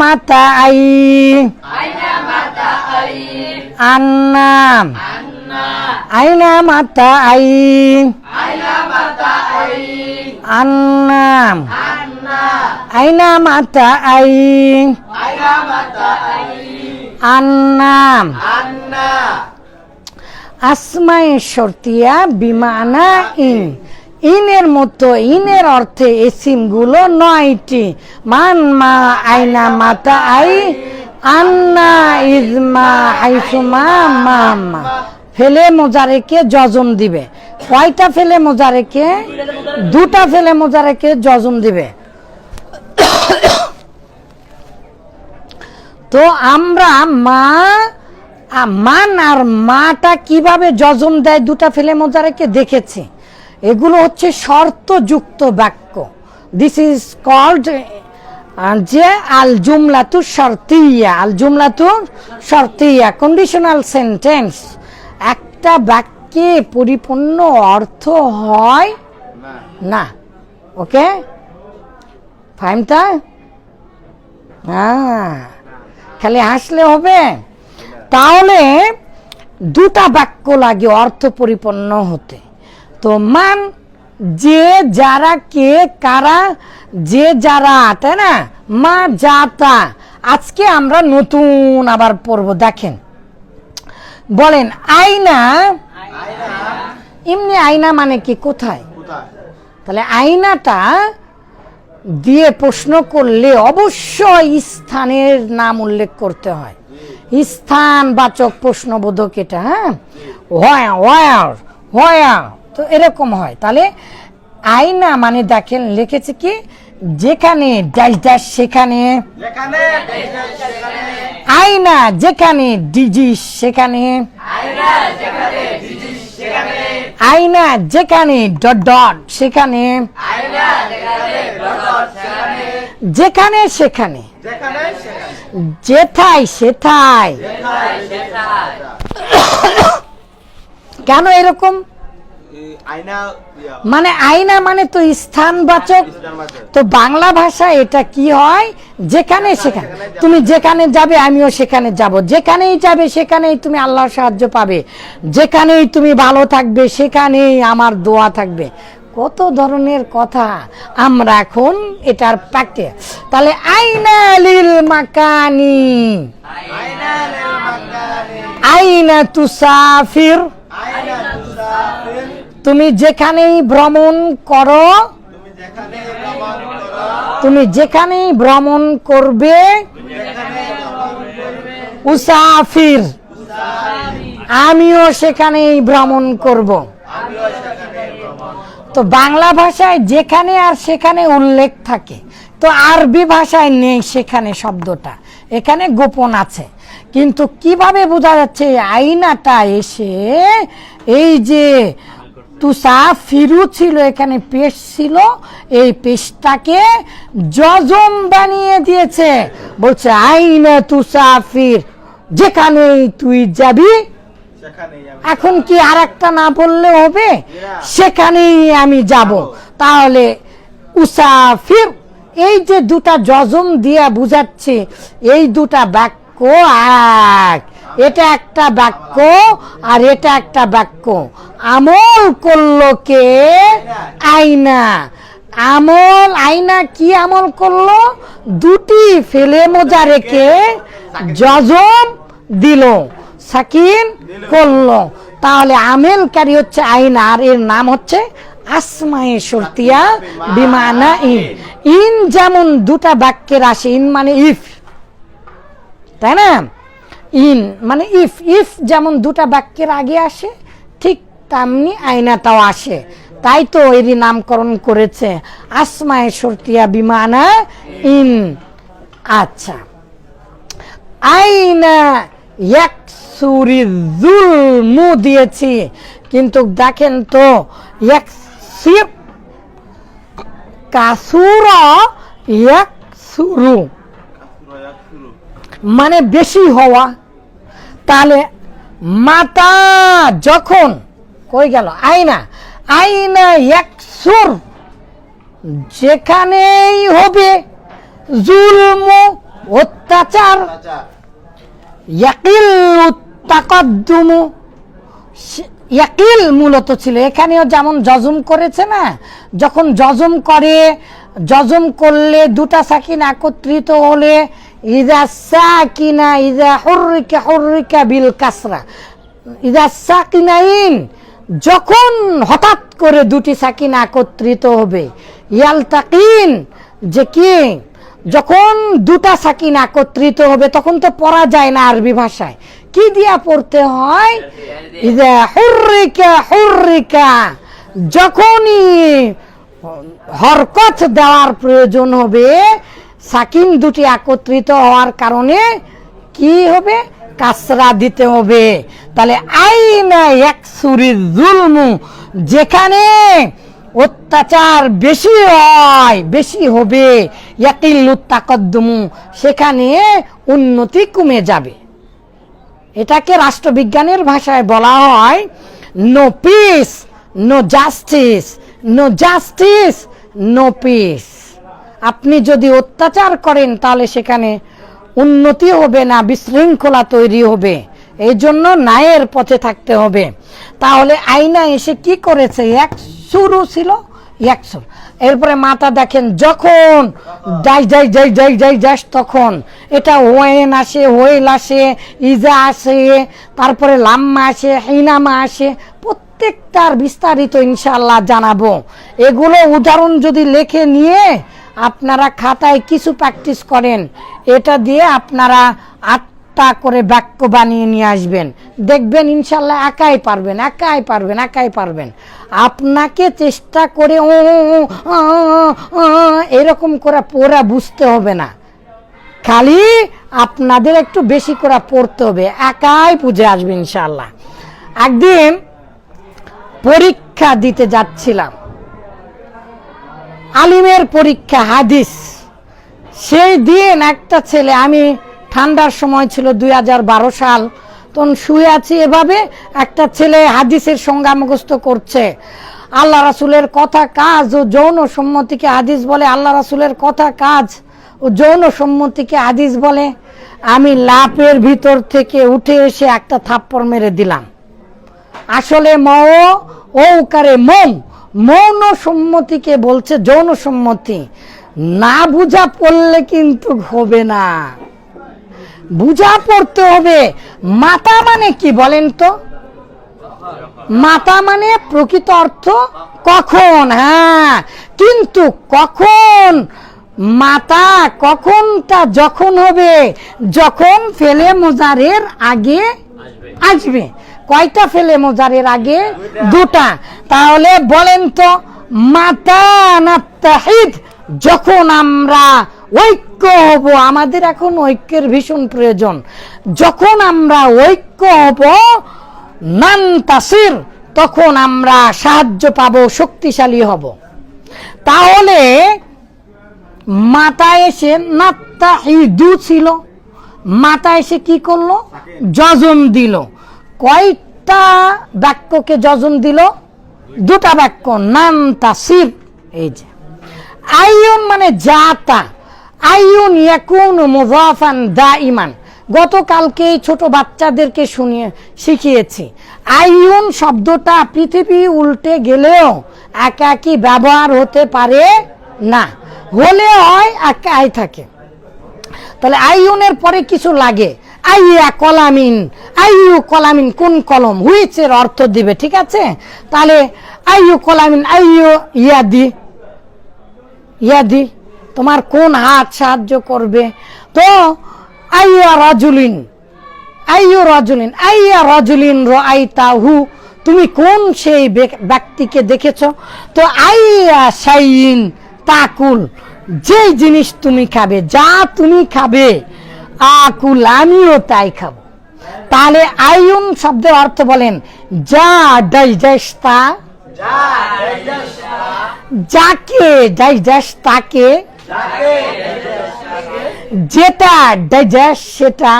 মাতা আই। আন্নাম আইনা মাতা আই। আন্নাম আইনা মাতা আই। আন্নাম আসমাই শর্তিয়া বিমানা ইন। ইনের মতো, ইনের অর্থে এসিমগুলো নয়টি। মান মা আইনা মাতা আই, আন্না ইজমা আইসুমা মা মাম্মা ফেলে মোজারেকে জজম দিবে। কয়টা ফেলে মোজারেকে? দুটা ফেলে মোজারেকে জজম দিবে। তো আমরা মা মান আর মাটা কীভাবে জজম দেয় দুটা ফেলে মোজারেকে দেখেছি। এগুলো হচ্ছে শর্তযুক্ত বাক্য। দিস ইজ কল্ড যে আল জুমলাতু শর্তিয়া। আল জুমলাতু শর্তিয়া কন্ডিশনাল সেন্টেন্স একটা বাক্যে পরিপূর্ণ অর্থ হয় না। ওকে ফাইমটা হ্যাঁ। খালি হাসলে হবে। তাহলে দুটা বাক্য লাগে অর্থ পরিপূর্ণ হতে। তো মান যে যারা কে কারা যে যারা তাই না মা যাতা আজকে আমরা নতুন আবার পড়ব দেখেন। বলেন আয়না। এমনি আয়না মানে কি কোথায়? তাহলে আয়নাটা দিয়ে প্রশ্ন করলে অবশ্যই স্থানের নাম উল্লেখ করতে হয়। স্থানবাচক প্রশ্নবোধক এটা হ্যাঁ? হোয়া হোয়ার হোয়া তো এরকম হয়। তাহলে আয়না মানে দেখেন লিখেছে কি? যেখানে ড্যাশ ড্যাশ সেখানে আয়না যেখানে ডিজি সেখানে আয়না যেখানে ডট ডট সেখানে যেখানে সেখানে। যেথায় সেথায়। কেন এরকম? মানে আয়না মানে তো স্থানবাচক। তো বাংলা ভাষা এটা কি হয়? যেখানে সেখানে। তুমি যেখানে যাবে আমিও সেখানে যাব। যেখানেই যাবে সেখানেই তুমি আল্লাহর সাহায্য পাবে। যেখানেই তুমি ভালো থাকবে সেখানেই আমার দোয়া থাকবে। কত ধরনের কথা আমরা এখন এটার প্যাকে তাহলে আইনা লিল মাকানি। আইনা তুসাফির, তুমি যেখানেই ভ্রমণ করো, তুমি যেখানেই ভ্রমণ করবে, উসাফির। আমিও সেখানেই ভ্রমণ করব। তো বাংলা ভাষায় যেখানে আর সেখানে উল্লেখ থাকে, তো আরবি ভাষায় নেই সেখানে শব্দটা। এখানে গোপন আছে। কিন্তু কীভাবে বোঝা যাচ্ছে আইনাটা এসে এই যে তুষা ফিরু ছিল এখানে পেশ ছিল। এই পেশটাকে যজম বানিয়ে দিয়েছে। বলছে আইনা তুষাফির যেখানেই তুই যাবি এখন কি আর একটা না বললে হবে? সেখানেই আমি যাব। তাহলে উসাফির এই যে দুটা যজম দিয়া বুঝাচ্ছে এই দুটা বাক্য এক। এটা একটা বাক্য আর এটা একটা বাক্য। আমল করল কে? আইনা আমল আইনা কি আমল করল? দুটি ফেলে মোজা রেখে যজম দিল, সাকিন করল। তাহলে আমেলকারী হচ্ছে আইনা আর এর নাম হচ্ছে আসমায়ে সর্তিয়া বিমানা ইন। ইন যেমন দুটা বাক্যের আসে, ইন মানে ইফ। তাই না? ইন মানে ইফ ইফ যেমন দুটা বাক্যের আগে আসে, ঠিক তেমনি আয়নাটাও আসে। তাই তো এরই নামকরণ করেছে, আসমায়ে সর্তিয়া বিমানা ইন। আচ্ছা। আইনা ইয়াকসুরি যুলমু দিয়েছি, কিন্তু দেখেন তো, ইয়াকসির, কাসুরা প্রয়াস শুরু মানে বেশি হওয়া তাহলে মাতা যখন কই গেল? আয়না। আয়না একসুর যেখানেই হবে জুলম অত্যাচার চাচা ইয়াকিল তাকদ্দুমু। ইয়াকিল মূলত ছিল। এখানেও যেমন জজম করেছে না যখন জজম করে জজম করলে দুটা সাকিন একত্রিত হলে ইদা সাকিনা, ইদা হুররিকা হুররিকা বিল কাসরা। ইদা সাকিনাইন, যখন হঠাৎ করে দুটি সাকিন একত্রিত হবে ইয়াল তাকিন যে কি, যখন দুটা সাকিন একত্রিত হবে, তখন তো পড়া যায় না আরবি ভাষায়। কি দিয়া পড়তে হয়? ইদা হুররিকা হুররিকা, যখনই হরকত দেওয়ার প্রয়োজন হবে সাকিন দুটি একত্রিত হওয়ার কারণে কি হবে? কাসরা দিতে হবে। তাহলে আইনা একসুরি জুলমু, যেখানে অত্যাচার বেশি হয়, বেশি হবে, ইয়াকিল্লু সেখানে উন্নতি কমে যাবে। এটাকে রাষ্ট্রবিজ্ঞানের ভাষায় বলা হয় no peace no justice no justice no peace আপনি যদি অত্যাচার করেন, তাহলে সেখানে উন্নতি হবে না, বিশৃঙ্খলা তৈরি হবে। এই জন্য ন্যায়ের পথে থাকতে হবে। তাহলে আইনা এসে কি করেছে? এক শুরু ছিল একশো এরপরে মাতা দেখেন, যখন যাই যাই যাই যাই যাই, যাস তখন। এটা ওয়েন আসে ওয়েল আসে ইজা আসে, তারপরে লাম্মা আসে, হিনামা আসে, প্রত্যেকটার বিস্তারিত ইনশাল্লাহ জানাব। এগুলো উদাহরণ যদি লেখে নিয়ে আপনারা খাতায় কিছু প্র্যাকটিস করেন, এটা দিয়ে আপনারা আটটা করে বাক্য বানিয়ে নিয়ে আসবেন। দেখবেন ইনশাল্লাহ একাই পারবেন একাই পারবেন একাই পারবেন। আপনাকে চেষ্টা করে ও এরকম করে পড়া বুঝতে হবে না। খালি আপনাদের একটু বেশি করে পড়তে হবে, একাই বুঝে আসবে ইনশাল্লাহ। একদিন পরীক্ষা দিতে যাচ্ছিলাম। আলিমের পরীক্ষা হাদিস। সেই দিন একটা ছেলে, আমি ঠান্ডার সময় ছিল দুই হাজার বারো সাল, তখন শুয়ে আছি এভাবে একটা ছেলে হাদিসের সংজ্ঞা মুখস্থ করছে। আল্লাহ রাসুলের কথা কাজ ও যৌন সম্মতিকে হাদিস বলে, আল্লাহ রাসুলের কথা কাজ ও যৌন সম্মতিকে হাদিস বলে। আমি লাপের ভিতর থেকে উঠে এসে একটা থাপ্পড় মেরে দিলাম। আসলে ম কারে মৌ মৌন সম্মতিকে বলছে যৌন সম্মতি না বুঝা পড়লে কিন্তু হবে না। বুঝা পড়তে হবে। মাতা মানে কি বলেন তো? মাতা মানে প্রকৃত অর্থ কখন? হ্যাঁ কিন্তু কখন? মাতা কখনটা যখন হবে? যখন ফেলে মোজারের আগে আসবে। কয়টা ফেলে মোজারের আগে? দুটা। তাহলে বলেন তো, মাতা যখন আমরা ঐক্য হব, আমাদের এখন ঐক্যের ভীষণ প্রয়োজন। যখন আমরা ঐক্য হব নান তাসির, তখন আমরা সাহায্য পাবো, শক্তিশালী হব। তাহলে মাতা এসে নাত্তা ছিল। মাতা এসে কি করল? যজন দিল। কয়টা বাক্যকে যজন দিল? দুটা বাক্য, নাম, তাসির। এই যে। আইয়ুন মানে জাতা আইয়ুন ইয়াকুন মুজাফান দাইমান গতকালকে এই ছোট বাচ্চাদেরকে শুনিয়ে, শিখিয়েছি। আইয়ুন শব্দটা পৃথিবী উল্টে গেলেও একাকি ব্যবহার হতে পারে না। হলে হয়, একাই থাকে। তাহলে আইউনের পরে কিছু লাগে। আইয়া কলামিন, আইয়ু কলামিন কোন কলম? হুইচের অর্থ দিবে, ঠিক আছে? তাহলে আইয়ু কলামিন, আইয়ু ইয়াদি। ইয়াদি, তোমার কোন হাত সাহায্য করবে? তো আইয়া রাজুলিন, আইয়ু রাজুলিন, আইয়া রাজুলিন রাইতাহু তুমি কোন সেই ব্যক- ব্যক্তিকে দেখেছ? তো আইয়া সাইন তাকুল যেই জিনিস তুমি খাবে, যা তুমি খাবে আকুল আমিও তাই খাব। তাহলে আইউন শব্দের অর্থ বলেন, যা ডাইজেস্তা, যাকে ডাইজেস্ট তাকে যেটা ডাইজেস্ট সেটা